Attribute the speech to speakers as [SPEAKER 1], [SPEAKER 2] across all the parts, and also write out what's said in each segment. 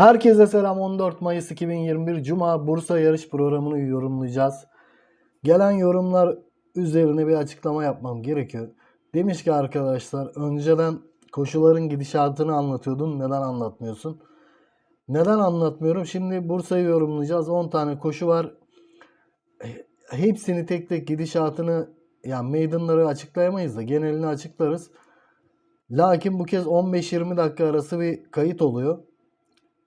[SPEAKER 1] Herkese selam 14 Mayıs 2021 Cuma Bursa yarış programını yorumlayacağız. Gelen yorumlar üzerine bir açıklama yapmam gerekiyor. Demiş ki arkadaşlar önceden koşuların gidişatını anlatıyordun neden anlatmıyorsun? Neden anlatmıyorum? Şimdi Bursa'yı yorumlayacağız. 10 tane koşu var. Hepsini tek tek gidişatını yani meydanları açıklayamayız da genelini açıklarız. Lakin bu kez 15-20 dakika arası bir kayıt oluyor.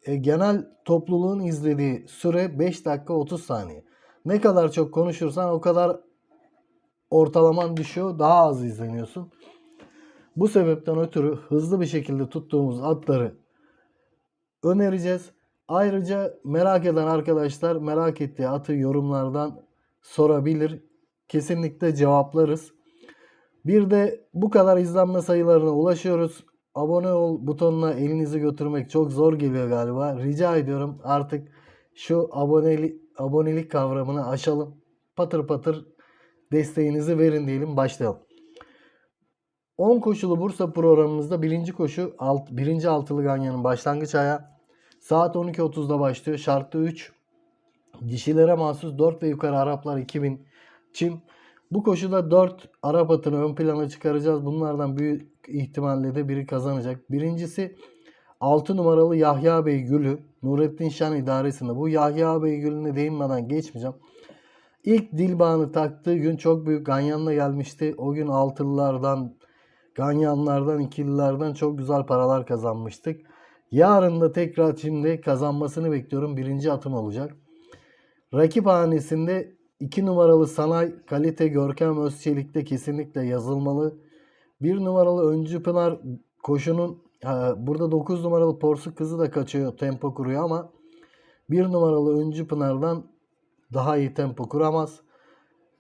[SPEAKER 1] E, genel topluluğun izlediği süre 5 dakika 30 saniye. Ne kadar çok konuşursan o kadar ortalaman düşüyor. Daha az izleniyorsun. Bu sebepten ötürü hızlı bir şekilde tuttuğumuz atları önereceğiz. Ayrıca merak eden arkadaşlar merak ettiği atı yorumlardan sorabilir. Kesinlikle cevaplarız. Bir de bu kadar izlenme sayılarına ulaşıyoruz. Abone ol butonuna elinizi götürmek çok zor geliyor galiba. Rica ediyorum artık şu abonelik, abonelik kavramını aşalım. Patır patır desteğinizi verin diyelim başlayalım. 10 koşulu Bursa programımızda birinci koşu alt, birinci altılı ganyanın başlangıç ayağı. Saat 12.30'da başlıyor. Şartlı 3. Dişilere mahsus 4 ve yukarı Araplar 2000 çim. Bu koşuda 4 Arap atını ön plana çıkaracağız. Bunlardan büyük ihtimalle de biri kazanacak. Birincisi 6 numaralı Yahya Bey Gülü. Nurettin Şan idaresinde. Bu Yahya Bey Gülü'ne değinmeden geçmeyeceğim. İlk dilbağını taktığı gün çok büyük ganyanla gelmişti. O gün altılılardan, ganyanlardan, ikililerden çok güzel paralar kazanmıştık. Yarın da tekrar şimdi kazanmasını bekliyorum. Birinci atım olacak. Rakip hanesinde 2 numaralı Sanay Kalite Görkem Özçelik'te kesinlikle yazılmalı. 1 numaralı Öncü Pınar koşunun burada 9 numaralı Porsuk kızı da kaçıyor tempo kuruyor ama 1 numaralı Öncü Pınar'dan daha iyi tempo kuramaz.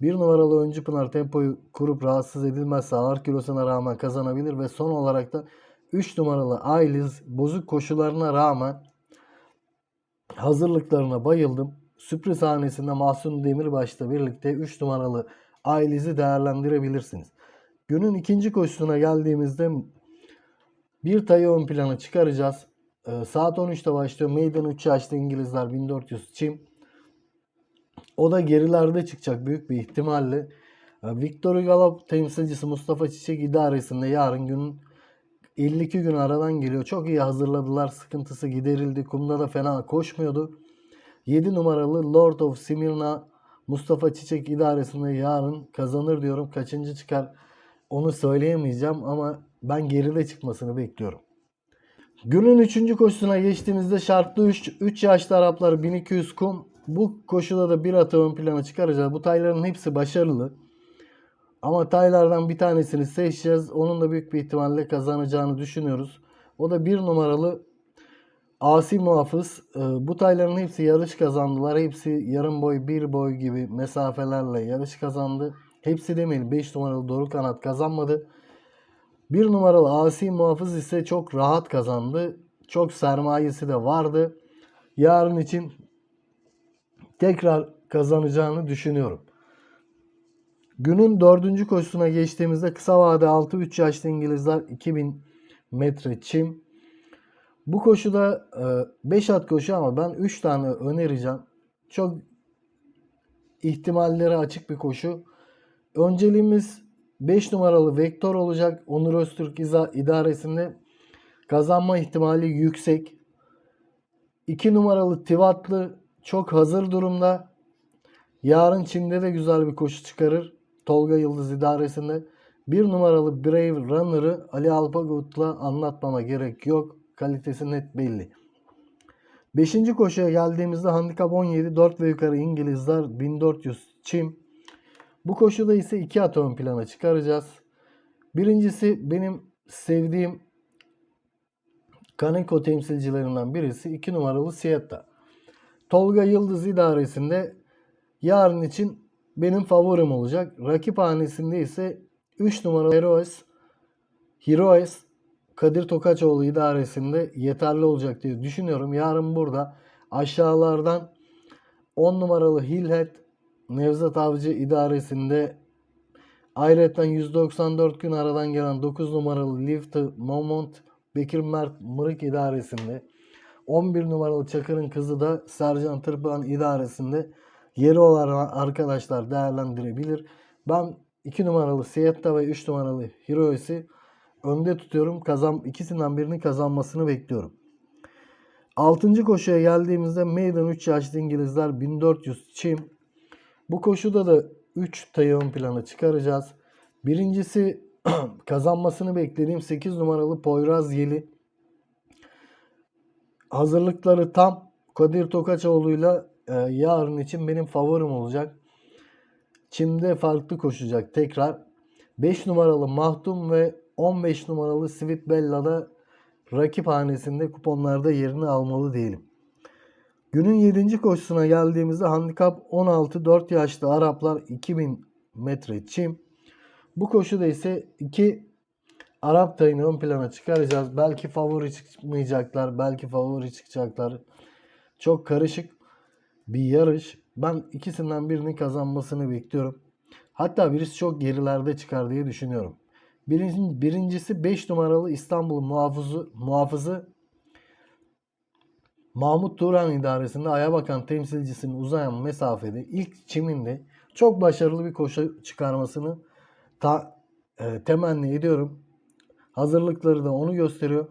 [SPEAKER 1] 1 numaralı Öncü Pınar tempoyu kurup rahatsız edilmezse ağır kilosuna rağmen kazanabilir ve son olarak da 3 numaralı Ayliz bozuk koşularına rağmen hazırlıklarına bayıldım. Sürpriz hanesinde Mahsun Demirbaş'la birlikte 3 numaralı Ailiz'i değerlendirebilirsiniz. Günün ikinci koşusuna geldiğimizde bir tayı ön plana çıkaracağız. Ee, saat 13'te başlıyor. Meydan 3 yaşlı İngilizler 1400 çim. O da gerilerde çıkacak büyük bir ihtimalle. Ee, Victor Galop temsilcisi Mustafa Çiçek idaresinde yarın günün 52 gün aradan geliyor. Çok iyi hazırladılar. Sıkıntısı giderildi. Kumda da fena koşmuyordu. 7 numaralı Lord of Smyrna Mustafa Çiçek idaresinde yarın kazanır diyorum. Kaçıncı çıkar onu söyleyemeyeceğim ama ben geride çıkmasını bekliyorum. Günün 3. koşusuna geçtiğimizde şartlı 3, 3 yaşlı Araplar 1200 kum. Bu koşuda da bir atı ön plana çıkaracağız. Bu tayların hepsi başarılı. Ama taylardan bir tanesini seçeceğiz. Onun da büyük bir ihtimalle kazanacağını düşünüyoruz. O da bir numaralı Asi Muhafız. Ee, Bu tayların hepsi yarış kazandılar. Hepsi yarım boy, bir boy gibi mesafelerle yarış kazandı. Hepsi demeyelim 5 numaralı Doruk Kanat kazanmadı. 1 numaralı Asi Muhafız ise çok rahat kazandı. Çok sermayesi de vardı. Yarın için tekrar kazanacağını düşünüyorum. Günün dördüncü koşusuna geçtiğimizde kısa vade 6-3 yaşlı İngilizler 2000 metre çim. Bu koşuda 5 at koşu ama ben 3 tane önereceğim. Çok ihtimalleri açık bir koşu. Önceliğimiz 5 numaralı Vektör olacak. Onur Öztürk idaresinde kazanma ihtimali yüksek. 2 numaralı Tivatlı çok hazır durumda. Yarın Çin'de de güzel bir koşu çıkarır. Tolga Yıldız idaresinde. 1 numaralı Brave Runner'ı Ali Alpagut'la anlatmama gerek yok. Kalitesi net belli. 5. koşuya geldiğimizde handikap 17 4 ve yukarı İngilizler 1400 çim. Bu koşuda ise iki at ön plana çıkaracağız. Birincisi benim sevdiğim Kaneko temsilcilerinden birisi 2 numaralı Sietta. Tolga Yıldız idaresinde yarın için benim favorim olacak. Rakip hanesinde ise 3 numaralı Heroes Heroes Kadir Tokaçoğlu idaresinde yeterli olacak diye düşünüyorum. Yarın burada aşağılardan 10 numaralı Hillhead Nevzat Avcı idaresinde ayrıca 194 gün aradan gelen 9 numaralı Lift Moment Bekir Mert Mırık idaresinde 11 numaralı Çakır'ın kızı da Sercan Tırpıhan idaresinde yeri olan arkadaşlar değerlendirebilir. Ben 2 numaralı Sietta ve 3 numaralı Hiroyes'i önde tutuyorum. Kazan, ikisinden birini kazanmasını bekliyorum. 6. koşuya geldiğimizde Maiden 3 yaşlı İngilizler 1400 çim. Bu koşuda da 3 tayı ön plana çıkaracağız. Birincisi kazanmasını beklediğim 8 numaralı Poyraz Yeli. Hazırlıkları tam. Kadir Tokaçoğlu'yla e, yarın için benim favorim olacak. Çim'de farklı koşacak tekrar. 5 numaralı Mahdum ve 15 numaralı Sweet Bella'da rakip hanesinde kuponlarda yerini almalı diyelim. Günün 7. koşusuna geldiğimizde handikap 16 4 yaşlı Araplar 2000 metre çim. Bu koşuda ise iki Arap tayını ön plana çıkaracağız. Belki favori çıkmayacaklar, belki favori çıkacaklar. Çok karışık bir yarış. Ben ikisinden birini kazanmasını bekliyorum. Hatta birisi çok gerilerde çıkar diye düşünüyorum. Birinci, birincisi 5 numaralı İstanbul muhafızı, muhafızı Mahmut Turan idaresinde aya bakan temsilcisinin uzayan mesafede ilk çiminde çok başarılı bir koşu çıkarmasını ta, e, temenni ediyorum. Hazırlıkları da onu gösteriyor.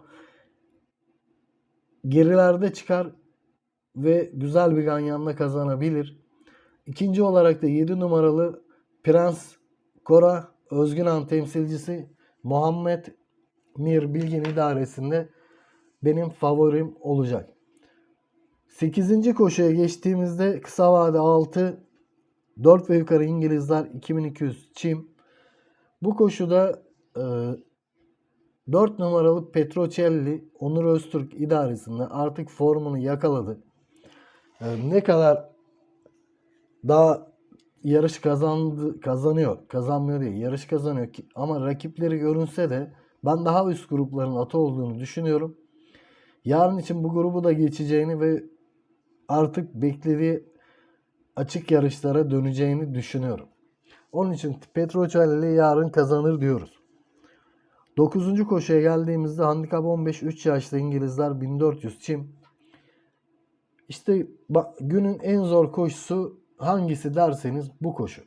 [SPEAKER 1] Gerilerde çıkar ve güzel bir ganyanla kazanabilir. İkinci olarak da 7 numaralı Prens Kora Özgünan temsilcisi Muhammed Mir Bilgin idaresinde benim favorim olacak. 8. koşuya geçtiğimizde kısa vade 6 4 ve yukarı İngilizler 2200 çim. Bu koşuda e, 4 numaralı Petrocelli Onur Öztürk idaresinde artık formunu yakaladı. E, ne kadar daha yarış kazandı kazanıyor. Kazanmıyor değil. Yarış kazanıyor ki ama rakipleri görünse de ben daha üst grupların atı olduğunu düşünüyorum. Yarın için bu grubu da geçeceğini ve artık beklediği açık yarışlara döneceğini düşünüyorum. Onun için Petrocelli yarın kazanır diyoruz. 9. koşuya geldiğimizde handikap 15 3 yaşlı İngilizler 1400 çim. İşte bak, günün en zor koşusu hangisi derseniz bu koşu.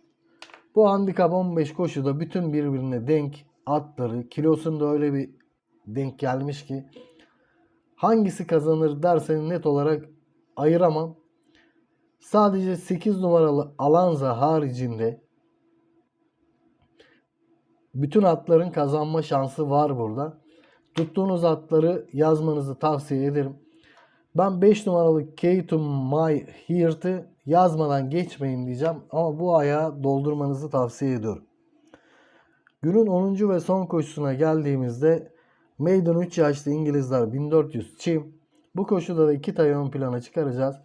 [SPEAKER 1] Bu handikap 15 koşuda bütün birbirine denk atları kilosunda öyle bir denk gelmiş ki hangisi kazanır derseniz net olarak ayıramam. Sadece 8 numaralı Alanza haricinde bütün atların kazanma şansı var burada. Tuttuğunuz atları yazmanızı tavsiye ederim. Ben 5 numaralı K2 My Heart'ı yazmadan geçmeyin diyeceğim. Ama bu ayağı doldurmanızı tavsiye ediyorum. Günün 10. ve son koşusuna geldiğimizde Maiden 3 yaşlı İngilizler 1400 çim. Bu koşuda da iki tay ön plana çıkaracağız.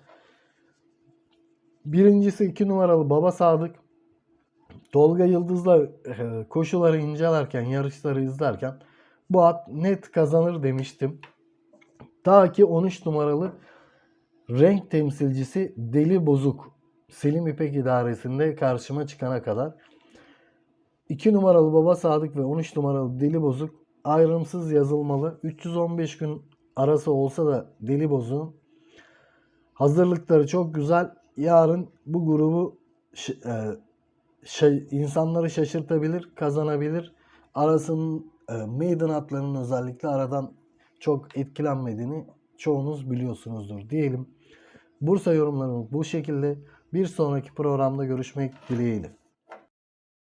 [SPEAKER 1] Birincisi 2 numaralı Baba Sadık. Tolga Yıldız'la e, koşuları incelerken, yarışları izlerken bu at net kazanır demiştim. Ta ki 13 numaralı renk temsilcisi Deli Bozuk Selim İpek idaresinde karşıma çıkana kadar 2 numaralı Baba Sadık ve 13 numaralı Deli Bozuk ayrımsız yazılmalı. 315 gün arası olsa da Deli Bozuk'un hazırlıkları çok güzel. Yarın bu grubu şey, insanları şaşırtabilir, kazanabilir. Arasının e, maiden atlarının özellikle aradan çok etkilenmediğini çoğunuz biliyorsunuzdur diyelim. Bursa yorumlarımız bu şekilde. Bir sonraki programda görüşmek dileğiyle.